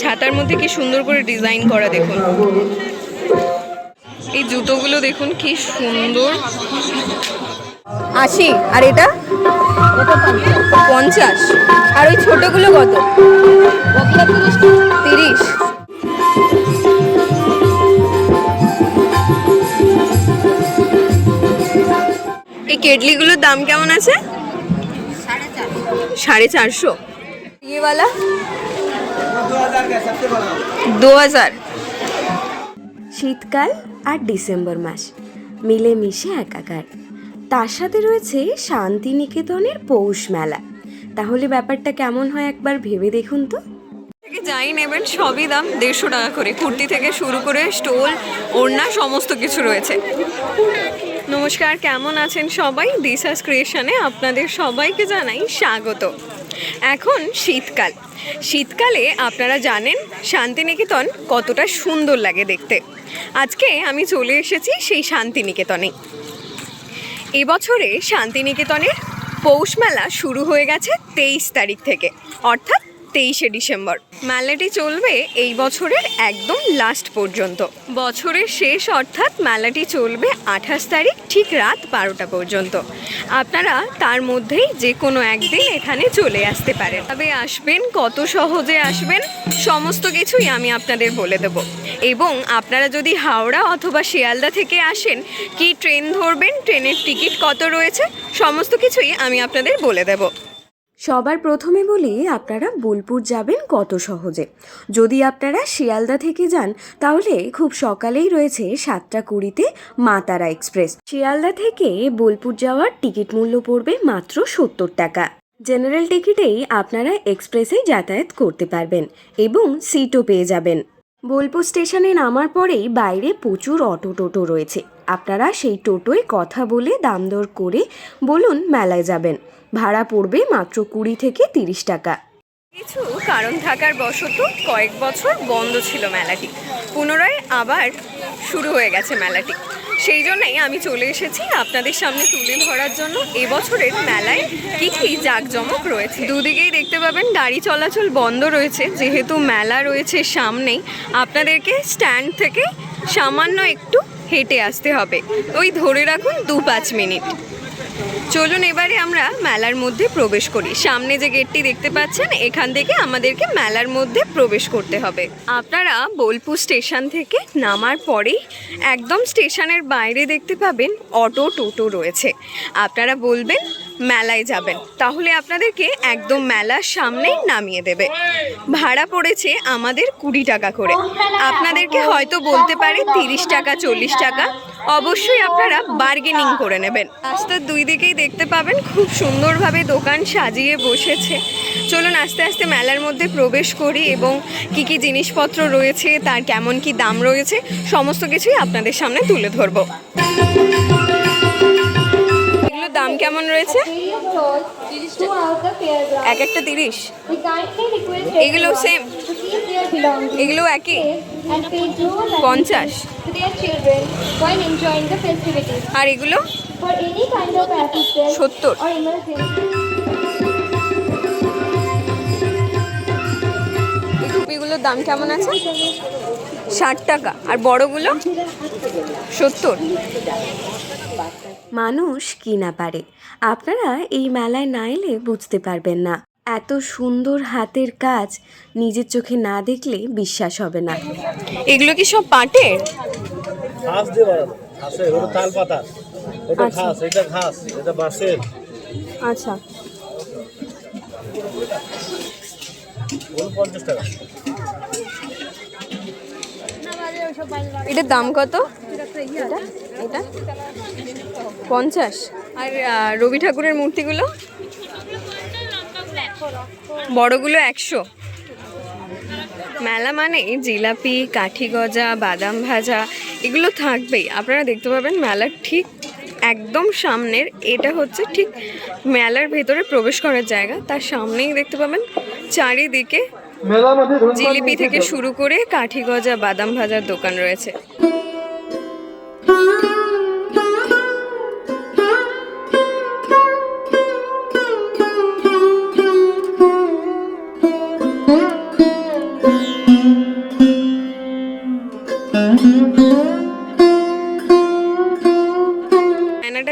ছাতার মধ্যে কি সুন্দর করে ডিজাইন করা দেখুন। এই জুতোগুলো দেখুন কি সুন্দর। আশি, আর এটা? পঞ্চাশ। আর ওই ছোটগুলো কত? তিরিশ। এই কেটলিগুলোর দাম কেমন আছে? সাড়ে চারশো। ইয়েওয়ালা? দু হাজার শীতকাল আর ডিসেম্বর মাস মিলেমিশে একাকার। তার সাথে রয়েছে শান্তিনিকেতনের পৌষ মেলা। তাহলে ব্যাপারটা কেমন হয় একবার ভেবে দেখুন তো। থেকে যাই নেবেন সবই দাম। দেড়শো টাকা করে। কুর্তি থেকে শুরু করে স্টোল ওড়না সমস্ত কিছু রয়েছে। নমস্কার, কেমন আছেন সবাই? দিশাস ক্রিয়েশনে আপনাদের সবাইকে জানাই স্বাগত। এখন শীতকাল। শীতকালে আপনারা জানেন শান্তিনিকেতন কতটা সুন্দর লাগে দেখতে। আজকে আমি চলে এসেছি সেই শান্তিনিকেতনে। এবছরে শান্তিনিকেতনের পৌষ মেলা শুরু হয়ে গেছে তেইশ তারিখ থেকে। অর্থাৎ তেইশে ডিসেম্বর। মেলাটি চলবে এই বছরের একদম লাস্ট পর্যন্ত। বছরের শেষ অর্থাৎ মেলাটি চলবে আঠাশ তারিখ ঠিক রাত বারোটা পর্যন্ত। আপনারা তার মধ্যেই যে কোনো একদিন এখানে চলে আসতে পারেন। তবে আসবেন, কত সহজে আসবেন, সমস্ত কিছুই আমি আপনাদের বলে দেব। এবং আপনারা যদি হাওড়া অথবা শিয়ালদা থেকে আসেন, কি ট্রেন ধরবেন, ট্রেনের টিকিট কত রয়েছে, সমস্ত কিছুই আমি আপনাদের বলে দেব। সবার প্রথমে বলি, আপনারা বোলপুর যাবেন কত সহজে। যদি আপনারা শিয়ালদা থেকে যান, তাহলে খুব সকালেই রয়েছে সাতটা কুড়িতে মা তারা এক্সপ্রেস। শিয়ালদা থেকে বোলপুর যাওয়ার টিকিট মূল্য পড়বে মাত্র সত্তর টাকা। জেনারেল টিকিটেই আপনারা এক্সপ্রেসে যাতায়াত করতে পারবেন এবং সিটও পেয়ে যাবেন। বোলপুর স্টেশনে নামার পরেই বাইরে প্রচুর অটো টোটো রয়েছে। আপনারা সেই টোটোয় কথা বলে দাম দর করে বলুন, মেলায় যাবেন। ভাড়া পড়বে মাত্র কুড়ি থেকে তিরিশ টাকা। কিছু কারণ থাকার বশত কয়েক বছর বন্ধ ছিল মেলাটি। পুনরায় আবার শুরু হয়ে গেছে মেলাটি। সেই জন্যই আমি চলে এসেছি আপনাদের সামনে তুলে ধরার জন্য। এবছরের মেলায় কী কী জাঁকজমক রয়েছে? দুদিকেই দেখতে পাবেন গাড়ি চলাচল বন্ধ রয়েছে। যেহেতু মেলা রয়েছে সামনেই, আপনাদেরকে স্ট্যান্ড থেকে সামান্য একটু হেঁটে আসতে হবে। ওই ধরে রাখুন দু পাঁচ মিনিট। চলুন এবারে আমরা মেলার মধ্যে প্রবেশ করি। সামনে যে গেটটি দেখতে পাচ্ছেন, এখান থেকে আমাদেরকে মেলার মধ্যে প্রবেশ করতে হবে। আপনারা বোলপুর স্টেশন থেকে নামার পরেই একদম স্টেশনের বাইরে দেখতে পাবেন অটো টোটো রয়েছে। আপনারা বলবেন মেলায় যাবেন। তাহলে আপনাদেরকে একদম মেলার সামনেই নামিয়ে দেবে। ভাড়া পড়েছে আমাদের কুড়ি টাকা করে। আপনাদেরকে হয়তো বলতে পারে তিরিশ টাকা, চল্লিশ টাকা। অবশ্যই আপনারা বার্গেনিং করে নেবেন। রাস্তার দুই দিকেই দেখতে পাবেন খুব সুন্দরভাবে দোকান সাজিয়ে বসেছে। চলুন আস্তে আস্তে মেলার মধ্যে প্রবেশ করি এবং কি কি জিনিসপত্র রয়েছে, তার কেমন কি দাম রয়েছে, সমস্ত কিছুই আপনাদের সামনে তুলে ধরবো। দাম কেমন রয়েছে? এক একটা তিরিশ। এগুলো সেম এগুলো একই? পঞ্চাশ। আর এগুলো? সত্তর। দাম কেমন আছে? ষাট টাকা। আর বড়গুলো? সত্তর। মানুষ কি না পারে? আপনারা এই মেলায় না এলে বুঝতে পারবেন না। এত সুন্দর হাতের কাজ নিজের চোখে না দেখলে বিশ্বাস হবে না। এগুলো কি সব তাল পাতা। এটা আচ্ছা। ঘাস এটা ঘাস এটা বাঁশের। আচ্ছা। এটার দাম কত? এটা? এটা? পঞ্চাশ। আর রবি ঠাকুরের মূর্তিগুলো? বড়গুলো একশো। মেলা মানে জিলাপি কাঠি গজা বাদাম ভাজা এগুলো থাকবেই। আপনারা দেখতে পাবেন মেলার ঠিক একদম সামনের এটা হচ্ছে ঠিক মেলার ভেতরে প্রবেশ করার জায়গা। তার সামনেই দেখতে পাবেন চারিদিকে জিলিপি থেকে শুরু করে কাঠি গজা বাদাম ভাজার দোকান রয়েছে।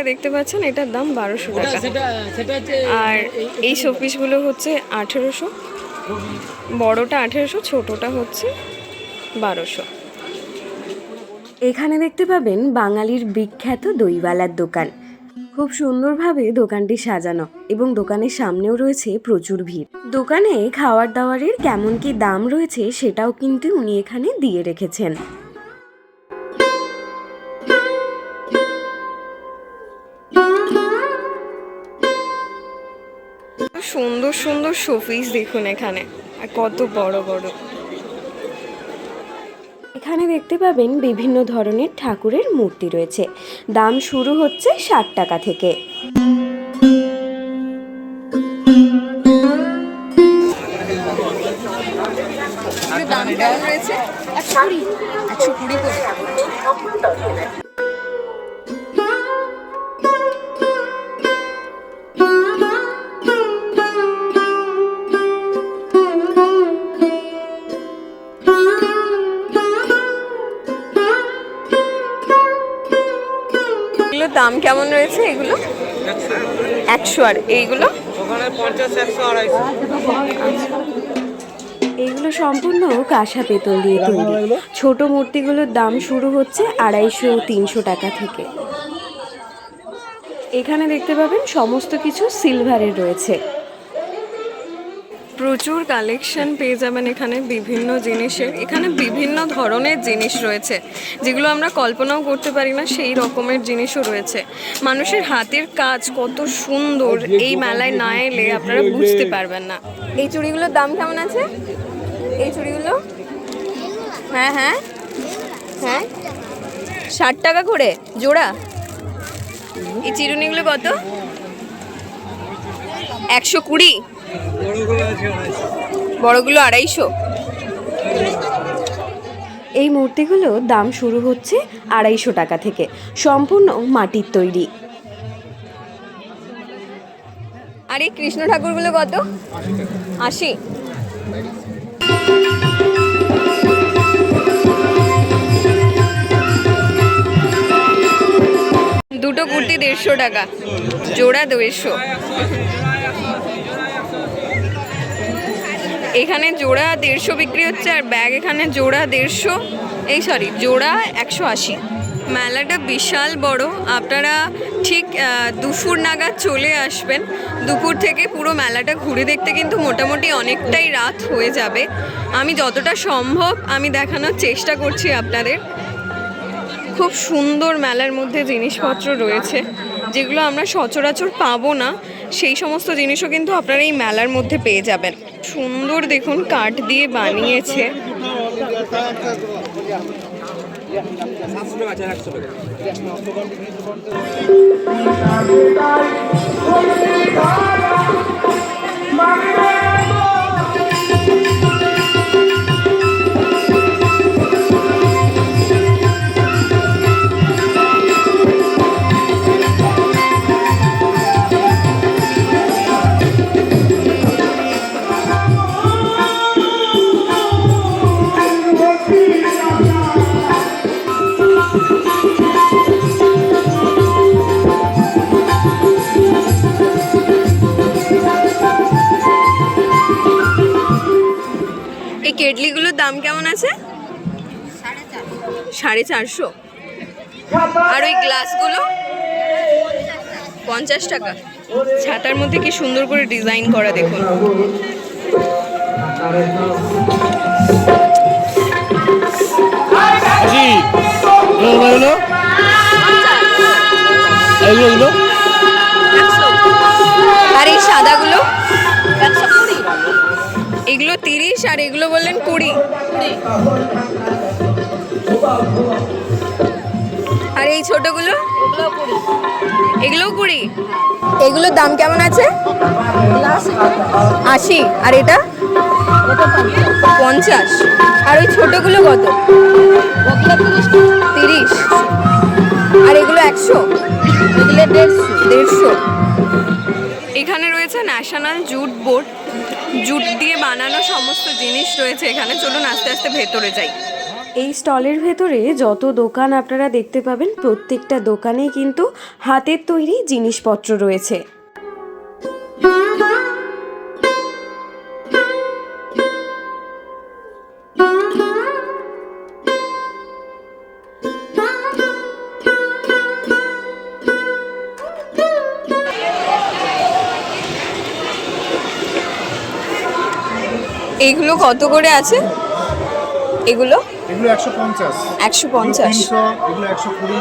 যেটা দেখতে পাচ্ছেন এটার দাম বারোশো টাকা। সেটা সেটা আর এই শোপিসগুলো হচ্ছে আঠেরোশো। বড়টা আঠেরোশো ছোটোটা হচ্ছে বারোশো। এখানে দেখতে পাবেন বাঙালির বিখ্যাত দইওয়ালার দোকান। খুব সুন্দরভাবে দোকানটি সাজানো এবং দোকানের সামনেও রয়েছে প্রচুর ভিড়। দোকানে খাওয়ার দাওয়ারের কেমন কি দাম রয়েছে সেটাও কিন্তু উনি এখানে দিয়ে রেখেছেন। সুন্দর সুন্দর শোপিস দেখুন এখানে। আর কত বড় বড়। এখানে দেখতে পাবেন বিভিন্ন ধরনের ঠাকুরের মূর্তি রয়েছে। দাম শুরু হচ্ছে ষাট টাকা থেকে। দাম রয়েছে। একশো কুড়ি। একশো কুড়ি করে। কেমন রয়েছে এগুলো? একশো আর এইগুলো? এইগুলো সম্পূর্ণ কাঁসা পেতল দিয়ে তৈরি। ছোট মূর্তিগুলোর দাম শুরু হচ্ছে আড়াইশো তিনশো টাকা থেকে। এখানে দেখতে পাবেন সমস্ত কিছু সিলভারের রয়েছে। প্রচুর কালেকশন পেয়ে যাবেন এখানে বিভিন্ন জিনিসের। এখানে বিভিন্ন ধরনের জিনিস রয়েছে যেগুলো আমরা কল্পনাও করতে পারি না সেই রকমের জিনিসও রয়েছে। মানুষের হাতের কাজ কত সুন্দর এই মেলায় না এলে আপনারা বুঝতে পারবেন না। এই চুড়িগুলোর দাম কেমন আছে? এই চুড়িগুলো? হ্যাঁ হ্যাঁ। হ্যাঁ। ষাট টাকা করে জোড়া? এই চিরুনিগুলো কত? একশো কুড়ি? বড়গুলো আড়াইশো। এই মূর্তিগুলো দাম শুরু হচ্ছে আড়াইশো টাকা থেকে সম্পূর্ণ মাটির তৈরি। আর এই কৃষ্ণ ঠাকুরগুলো কত? আশি। দুটো কুর্তি দেড়শো টাকা জোড়া দেড়শো। এখানে জোড়া দেড়শো বিক্রি হচ্ছে আর ব্যাগ এখানে জোড়া দেড়শো, এই সরি জোড়া একশো আশি। মেলাটা বিশাল বড়, আপনারা ঠিক দুপুর নাগাদ চলে আসবেন। দুপুর থেকে পুরো মেলাটা ঘুরে দেখতে কিন্তু মোটামুটি অনেকটাই রাত হয়ে যাবে। আমি যতটা সম্ভব আমি দেখানোর চেষ্টা করছি আপনাদের। খুব সুন্দর মেলার মধ্যে জিনিসপত্র রয়েছে, যেগুলো আমরা সচরাচর পাবো না। সেই সমস্ত জিনিসও কিন্তু আপনারা এই মেলার মধ্যে পেয়ে যাবেন। সুন্দর দেখুন, কাঠ দিয়ে বানিয়েছে। সাড়ে চারশো। আর ওই গ্লাসগুলো পঞ্চাশ টাকা। ছাতার মধ্যে কি সুন্দর করে ডিজাইন করা দেখুন। আর এই সাদাগুলো? এগুলো তিরিশ আর এগুলো বললেন কুড়ি। আর এই ছোটগুলো? এগুলোও কুড়ি। এগুলোর দাম কেমন আছে? আশি। আর এটা? পঞ্চাশ। আর ওই ছোটগুলো কত? তিরিশ। আর এগুলো একশো? এগুলো দেড়শো। দেড়শো। এখানে রয়েছে ন্যাশনাল জুট বোর্ড জুট দিয়ে বানানো সমস্ত জিনিস রয়েছে এখানে। চলুন আস্তে আস্তে ভেতরে যাই। এই স্টলের ভেতরে যত দোকান আপনারা দেখতে পাবেন, প্রত্যেকটা দোকানেই কিন্তু হাতের তৈরি জিনিসপত্র রয়েছে। এগুলো কত করে আছে? এগুলো এগুলো একশো পঞ্চাশ একশো পঞ্চাশ তিনশো এগুলো একশো কুড়ি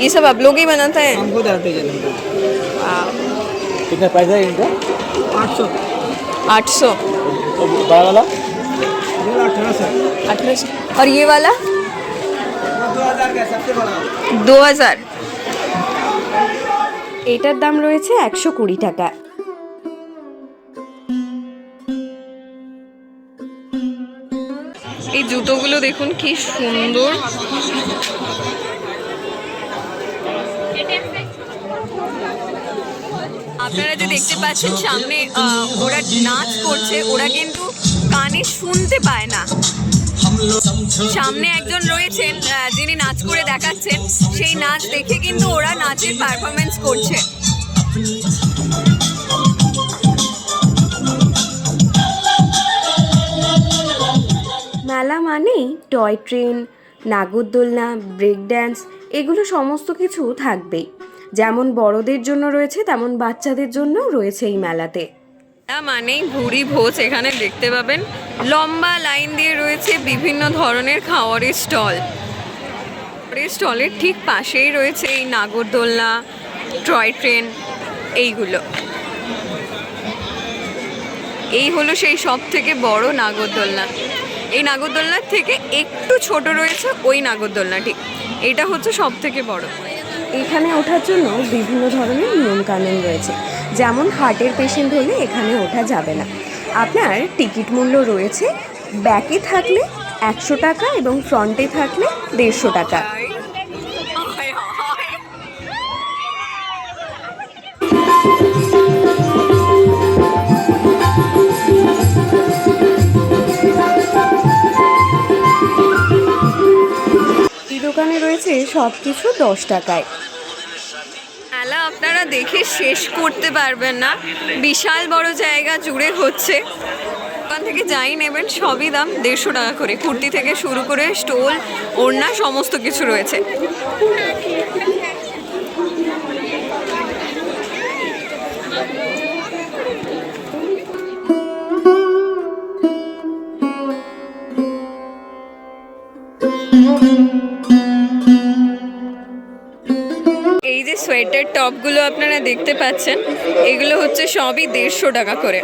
ये सब आप लोग ही बनाते हैं हम खुद आते हैं वाह, कितना प्राइस है इनका आठ सौ आठ सौ बड़ा वाला अठारह सौ अठारह सौ और ये वाला দু হাজার এটার দাম রয়েছে একশো কুড়ি টাকা। এই জুতোগুলো দেখুন কি সুন্দর। আপনারা যে দেখতে পাচ্ছেন সামনে ওরা নাচ করছে ওরা কিন্তু কানে শুনতে পায় না। সামনে একজন রয়েছেন যিনি নাচ করে দেখাচ্ছেন। সেই নাচ দেখে কিন্তু ওরা নাচের পারফরমেন্স করছে। মেলা মানেই টয় ট্রেন, নাগরদোলনা, ব্রেক ড্যান্স, এগুলো সমস্ত কিছু থাকবেই। যেমন বড়দের জন্য রয়েছে, তেমন বাচ্চাদের জন্যও রয়েছে এই মেলাতে। মেলা মানেই ভুড়ি ভোজ এখানে দেখতে পাবেন। লম্বা লাইন দিয়ে রয়েছে বিভিন্ন ধরনের খাওয়ারের স্টল। খাওয়ারের স্টলের ঠিক পাশেই রয়েছে এই নাগরদোলনা টয় ট্রেন, এইগুলো। এই হলো সেই সব থেকে বড় নাগরদোলনা। এই নাগরদোলনার থেকে একটু ছোট রয়েছে ওই নাগরদোলনাটি। এটা হচ্ছে সব থেকে বড়। এখানে ওঠার জন্য বিভিন্ন ধরনের নিয়মকানুন রয়েছে। যেমন হার্টের পেশেন্ট হলে এখানে ওঠা যাবে না। আপনার টিকিট মূল্য রয়েছে ব্যাকে থাকলে একশো টাকা এবং ফ্রন্টে থাকলে দেড়শো টাকা। দোকানে রয়েছে সব কিছু দশ টাকায়। মেলা আপনারা দেখে শেষ করতে পারবেন না। বিশাল বড় জায়গা জুড়ে হচ্ছে। দোকান থেকে যাই নেবেন, সবই দাম দেড়শো টাকা করে। কুর্তি থেকে শুরু করে স্টোল, ওড়না, সমস্ত কিছু রয়েছে। সোয়েটার টপগুলো আপনারা দেখতে পাচ্ছেন, এগুলো হচ্ছে সবই দেড়শো টাকা করে।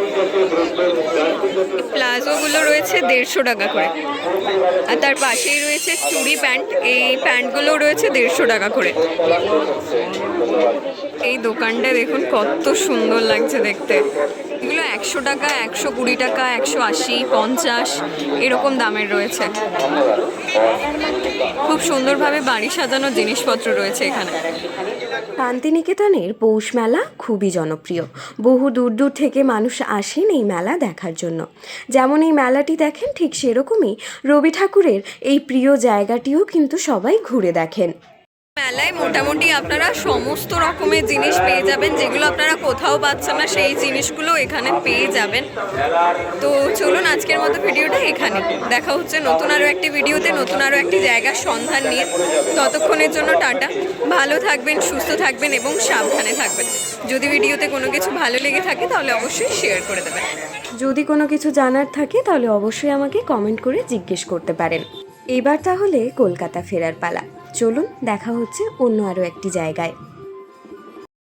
প্লাজোগুলো রয়েছে দেড়শো টাকা করে। আর তার পাশেই রয়েছে চুড়ি প্যান্ট, এই প্যান্টগুলো রয়েছে দেড়শো টাকা করে। এই দোকানটা দেখুন কত সুন্দর লাগছে দেখতে। এগুলো একশো টাকা, একশো কুড়ি টাকা, একশো আশি, পঞ্চাশ, এরকম দামের রয়েছে। খুব সুন্দরভাবে বাড়ি সাজানোর জিনিসপত্র রয়েছে এখানে। শান্তিনিকেতনের পৌষ মেলা খুবই জনপ্রিয়। বহু দূর দূর থেকে মানুষ আসেন এই মেলা দেখার জন্য। যেমন এই মেলাটি দেখেন ঠিক সেরকমই রবি ঠাকুরের এই প্রিয় জায়গাটিও কিন্তু সবাই ঘুরে দেখেন। মেলায় মোটামুটি আপনারা সমস্ত রকমের জিনিস পেয়ে যাবেন, যেগুলো আপনারা কোথাও পাচ্ছেন না, সেই জিনিসগুলো এখানে পেয়ে যাবেন। তো চলুন আজকের মতো ভিডিওটা এখানে। দেখা হচ্ছে নতুন আরও একটি ভিডিওতে, নতুন আরও একটি জায়গার সন্ধান নিয়ে। ততক্ষণের জন্য টাটা। ভালো থাকবেন, সুস্থ থাকবেন এবং সাবধানে থাকবেন। যদি ভিডিওতে কোনো কিছু ভালো লেগে থাকে, তাহলে অবশ্যই শেয়ার করে দেবেন। যদি কোনো কিছু জানার থাকে, তাহলে অবশ্যই আমাকে কমেন্ট করে জিজ্ঞেস করতে পারেন। এবার তাহলে কলকাতা ফেরার পালা। চলুন দেখা হচ্ছে অন্য আরও একটি জায়গায়।